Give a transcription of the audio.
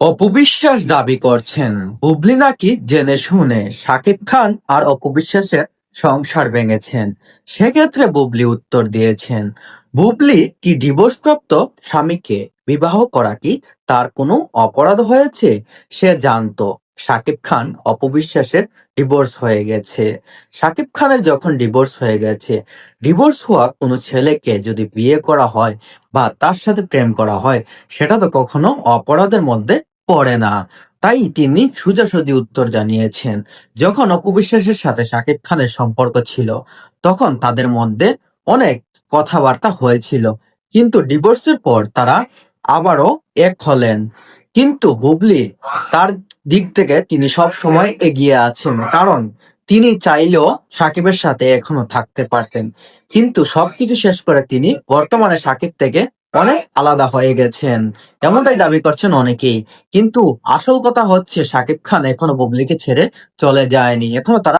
অপবিশ্বাস দাবি করছেন। বুবলি নাকি জেনে শুনে সাকিব খান আর অপবিশ্বাসের সংসার ভেঙেছেন। সেক্ষেত্রে বুবলি উত্তর দিয়েছেন। বুবলি কি ডিভোর্সপ্রাপ্ত স্বামীকে বিবাহ করা কি তার কোনো অপরাধ হয়েছে? সে জানতো। সাকিব খান অপবিশ্বাসের ডিভোর্স হয়ে গেছে। সাকিব খানের যখন ডিভোর্স হয়ে গেছে ডিভোর্স হওয়া কোনো ছেলেকে যদি বিয়ে করা হয় বা তার সাথে প্রেম করা হয়, সেটা তো কখনো অপরাধের মধ্যে পড়ে না। তাই তিনি সোজাসুজি উত্তর জানিয়েছেন, যখন অপবিশ্বাসের সাথে শাকিব খানের সম্পর্ক ছিল, তখন তাদের মধ্যে অনেক কথাবার্তা হয়েছিল, কিন্তু ডিভোর্সের পর তারা আবারও এক হলেন। কিন্তু বুবলি তার দিক থেকে তিনি সব সময় এগিয়ে আছেন, কারণ তিনি চাইলেও সাকিবের সাথে এখনও থাকতে পারতেন। কিন্তু সবকিছু শেষ করে তিনি বর্তমানে সাকিব থেকে অনেক আলাদা হয়ে গেছেন। এমনটাই দাবি করছেন অনেকেই। কিন্তু আসল কথা হচ্ছে, সাকিব খান এখনও বুবলিকে ছেড়ে চলে যায়নি। এখনও তারা